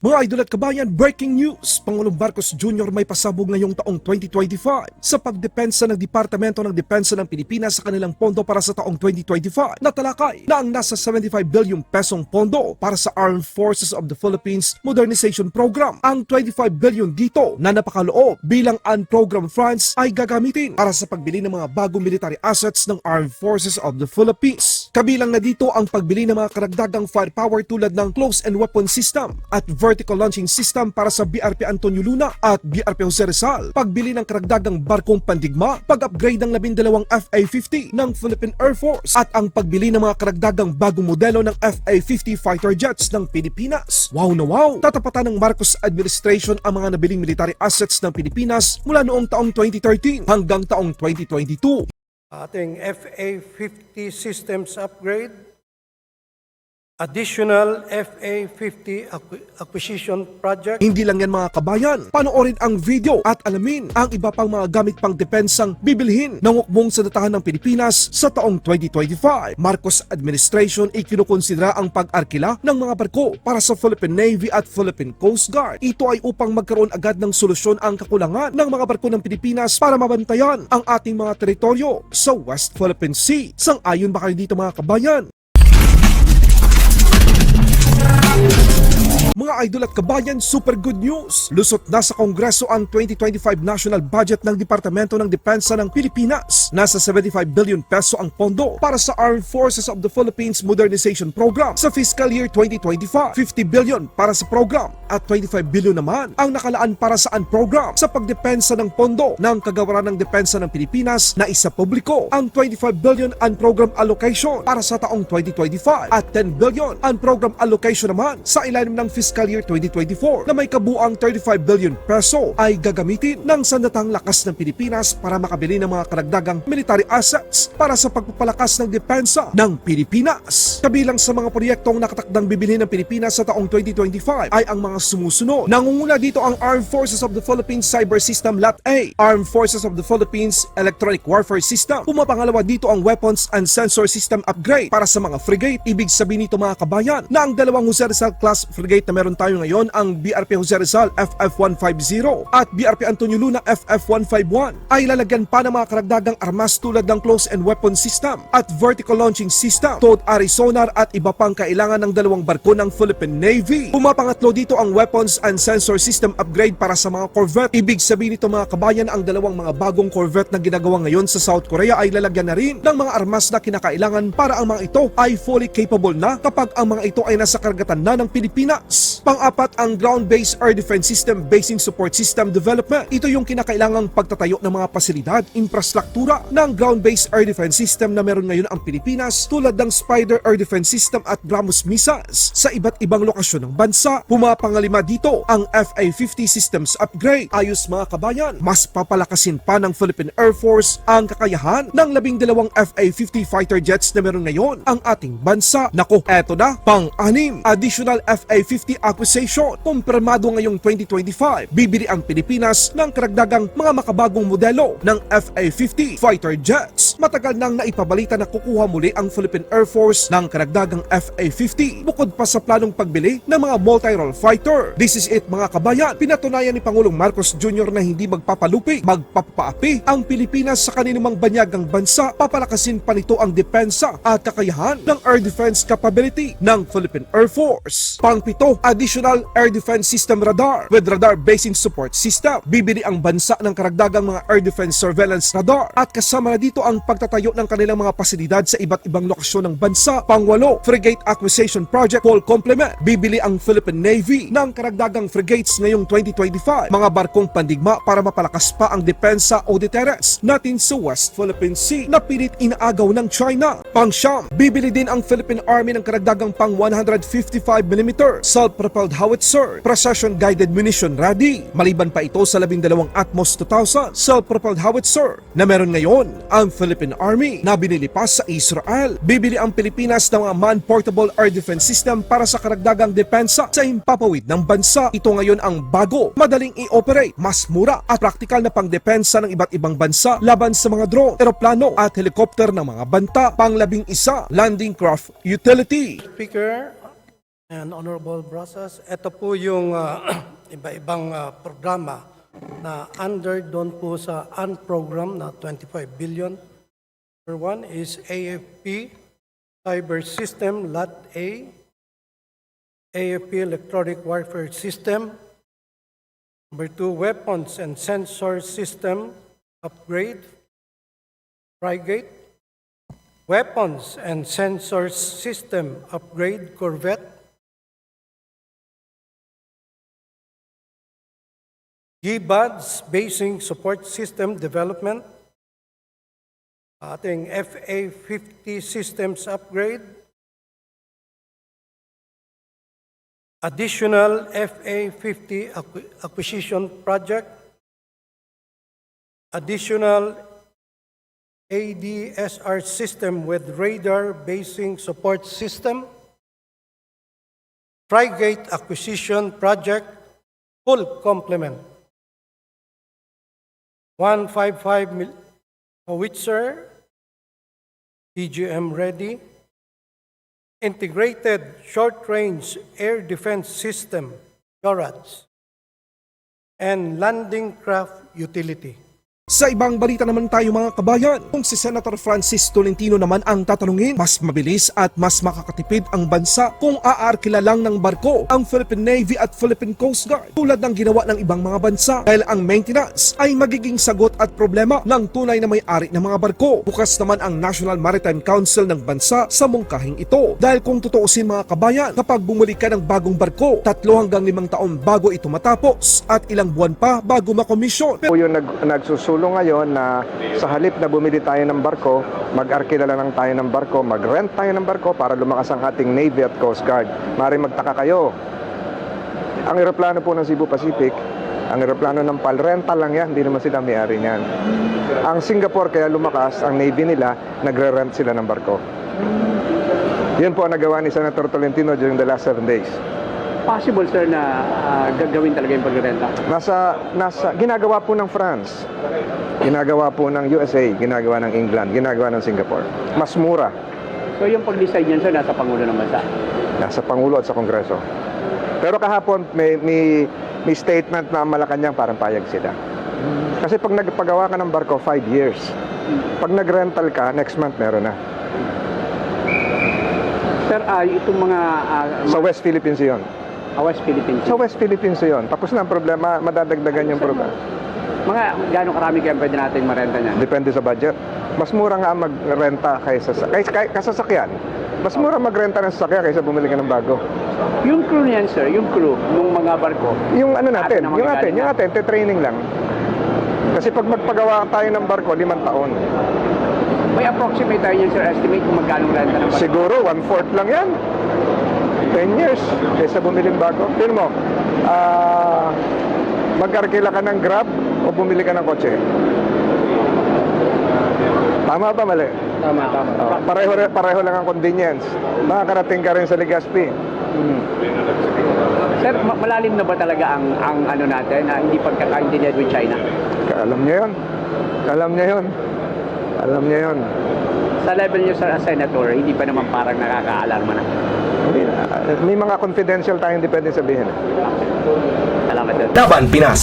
Mga idol at kabayan, breaking news! Pangulong Marcos Jr. may pasabog ngayong taong 2025 sa pagdepensa ng Departamento ng Depensa ng Pilipinas sa kanilang pondo para sa taong 2025 na talakay na ang nasa 75 bilyong pesong pondo para sa Armed Forces of the Philippines Modernization Program. Ang 25 bilyon dito na napakaloob bilang unprogrammed funds ay gagamitin para sa pagbili ng mga bagong military assets ng Armed Forces of the Philippines. Kabilang na dito ang pagbili ng mga karagdagang firepower tulad ng close and weapon system at vertical launching system para sa BRP Antonio Luna at BRP Jose Rizal, pagbili ng karagdagang barkong pandigma, pag-upgrade ng labindalawang FA-50 ng Philippine Air Force at ang pagbili ng mga karagdagang bagong modelo ng FA-50 fighter jets ng Pilipinas. Wow na wow! Tatapatan ng Marcos administration ang mga nabiling military assets ng Pilipinas mula noong taong 2013 hanggang taong 2022. Ating FA-50 systems upgrade, additional FA-50 acqui- acquisition project, Hindi lang yan mga kabayan. Panoorin ang video at alamin ang iba pang mga gamit pang depensang bibilhin ng ukbong sa datahan ng Pilipinas sa taong 2025. Marcos administration ikinukonsidera ang pag-arkila ng mga barko para sa Philippine Navy at Philippine Coast Guard. Ito ay upang magkaroon agad ng solusyon ang kakulangan ng mga barko ng Pilipinas para mabantayan ang ating mga teritoryo sa West Philippine Sea. Sang-ayon ba kayo dito mga kabayan? Thank you. Mga idol at kabayan, super good news! Lusot na sa Kongreso ang 2025 national budget ng Departamento ng Depensa ng Pilipinas. Nasa 75 billion peso ang pondo para sa Armed Forces of the Philippines Modernization Program sa fiscal year 2025. 50 billion para sa program at 25 billion naman ang nakalaan para sa program sa pagdepensa ng pondo ng Kagawaran ng Depensa ng Pilipinas na isa publiko. Ang 25 billion program allocation para sa taong 2025 at 10 billion program allocation naman sa ilalim ng fiscal year 2024 na may kabuang 35 billion peso ay gagamitin ng sandatang lakas ng Pilipinas para makabili ng mga karagdagang military assets para sa pagpapalakas ng depensa ng Pilipinas. Kabilang sa mga proyektong nakatakdang bibilhin ng Pilipinas sa taong 2025 ay ang mga sumusunod. Nangunguna dito ang Armed Forces of the Philippines Cyber System Lot A, Armed Forces of the Philippines Electronic Warfare System. Pumapangalawa dito ang Weapons and Sensor System Upgrade para sa mga frigate. Ibig sabihin nito mga kabayan na ang dalawang Jose class frigate na meron tayo ngayon ang BRP Jose Rizal FF-150 at BRP Antonio Luna FF-151 ay lalagyan pa ng mga karagdagang armas tulad ng close and weapon system at vertical launching system, towed Arizona at iba pang kailangan ng dalawang barko ng Philippine Navy. Pumapangatlo dito ang weapons and sensor system upgrade para sa mga corvette. Ibig sabihin nito mga kabayan ang dalawang mga bagong corvette na ginagawa ngayon sa South Korea ay lalagyan na rin ng mga armas na kinakailangan para ang mga ito ay fully capable na kapag ang mga ito ay nasa karagatan na ng Pilipinas. Pang-apat ang ground-based air defense system basing support system development. Ito yung kinakailangang pagtatayo ng mga pasilidad, infrastruktura ng ground-based air defense system na meron ngayon ang Pilipinas tulad ng Spider Air Defense System at BrahMos missiles sa iba't ibang lokasyon ng bansa. Pumapangalima dito ang FA-50 systems upgrade. Ayos mga kabayan, mas papalakasin pa ng Philippine Air Force ang kakayahan ng labing dalawang FA-50 fighter jets na meron ngayon ang ating bansa. Nako, eto na, pang-anim, additional FA-50 acquisition. Kumpirmado ngayong 2025, bibili ang Pilipinas ng karagdagang mga makabagong modelo ng FA-50 fighter jets. Matagal nang naipabalita na kukuha muli ang Philippine Air Force ng karagdagang FA-50 bukod pa sa planong pagbili ng mga multi-role fighter. This is it mga kabayan. Pinatunayan ni Pangulong Marcos Jr. na hindi magpapalupi, magpapaapi ang Pilipinas sa kaninumang banyagang bansa. Papalakasin pa nito ang depensa at kakayahan ng air defense capability ng Philippine Air Force. Pangpito, additional air defense system radar with radar basing support system. Bibili ang bansa ng karagdagang mga air defense surveillance radar at kasama na dito ang pagtatayo ng kanilang mga pasilidad sa iba't ibang lokasyon ng bansa. Pangwalo, frigate acquisition project full complement. Bibili ang Philippine Navy ng karagdagang frigates ngayong 2025. Mga barkong pandigma para mapalakas pa ang depensa o deterrence natin sa West Philippine Sea na pilit inaagaw ng China. Pangsyam, bibili din ang Philippine Army ng karagdagang pang 155mm self-propelled howitzer, precision guided munition ready. Maliban pa ito sa 12 Atmos 2000 self-propelled howitzer na meron ngayon ang Philippine Army na binili pa sa Israel. Bibili ang Pilipinas ng mga man-portable air defense system para sa karagdagang depensa sa himpapawid ng bansa. Ito ngayon ang bago, madaling i-operate, mas mura at praktikal na pangdepensa ng iba't ibang bansa laban sa mga drone, eroplano at helikopter ng mga banta. Panglabing isa, landing craft utility. Speaker, and Honorable Brasas. Ito po yung ah, iba-ibang ah, programa na under doon po sa unprogram na 25 billion. Number one is AFP Cyber System Lot A, AFP Electronic Warfare System. Number two, Weapons and Sensor System Upgrade, Frigate. Weapons and Sensors System Upgrade, Corvette. GBADS Basing Support System Development. Ating FA-50 Systems Upgrade. Additional FA-50 acqui- Acquisition Project. Additional ADSR System with Radar Basing Support System. Frigate Acquisition Project, full complement. 155 mil- howitzer, DGM ready. Integrated Short Range Air Defense System, SHORADS. And Landing Craft Utility. Sa ibang balita naman tayo mga kabayan, kung si Senator Francis Tolentino naman ang tatanungin, mas mabilis at mas makakatipid ang bansa kung aarkila lang ng barko ang Philippine Navy at Philippine Coast Guard tulad ng ginawa ng ibang mga bansa dahil ang maintenance ay magiging sagot at problema ng tunay na may-ari ng mga barko. Bukas naman ang National Maritime Council ng bansa sa mungkahing ito. Dahil kung tutuusin mga kabayan, kapag bumuli ka ng bagong barko, tatlo hanggang limang taon bago ito matapos at ilang buwan pa bago makomisyon. po yung nag, nagsusulong ngayon na sa halip na bumili tayo ng barko, mag-arkila lang tayo ng barko, mag-rent tayo ng barko para lumakas ang ating Navy at Coast Guard. Mari magtaka kayo. Ang eroplano po ng Cebu Pacific, ang eroplano ng PAL, rental lang yan, hindi naman sila may-ari niyan. Ang Singapore kaya lumakas, ang Navy nila, nagre-rent sila ng barko. Yun po ang nagawa ni Senator Tolentino during the last seven days. Possible sir na ah, gagawin talaga yung pagrenta? Nasa, nasa, ginagawa po ng France, ginagawa po ng USA, ginagawa ng England, ginagawa ng Singapore. Mas mura. So yung pag-decide niyan sir nasa Pangulo ng Bansa. Nasa Pangulo at sa Kongreso. Pero kahapon, may, may, may statement na ang Malacanang parang payag sila. Kasi pag nagpagawa ka ng barko, 5 years. Pag nag-rental ka, next month meron na. Sir, ah, itong mga ah, Sa West Philippines yun. Ah, West Philippines. Sa West Philippines yun. Tapos na ang problema, madadagdagan yung problema. Mga gaano karami kaya pwede natin marenta niyan? Depende sa budget. Mas mura nga magrenta kaysa sa kaysa, kay- kasasakyan. Mas mura magrenta ng sasakyan kaysa bumili ka ng bago. Yung crew niyan sir, yung crew ng mga barko. Yung ano natin, yung atin, yung atin, te-training lang. Kasi pag magpagawa tayo ng barko, limang taon. May approximate tayo niyan sir, estimate kung magkano renta ng barko. Siguro, one-fourth lang yan. 10 years kaysa bumili ng bago. Tignan mo, ah, mag-arkila ka ng Grab o bumili ka ng kotse? Tama ba mali? Tama, tama. Oh, pareho, pareho lang ang convenience. Makakarating ka rin sa Legazpi. Sir, ma- malalim na ba talaga ang ang ano natin na hindi pagkakaintindihan with China? Alam niya yon. Alam niya yon. Alam niya yon. Sa level niyo sir as senator, hindi pa naman parang nakakaalarma na. Hindi na. May mga confidential tayong hindi pwede sabihin. Salamat. Laban Pinas.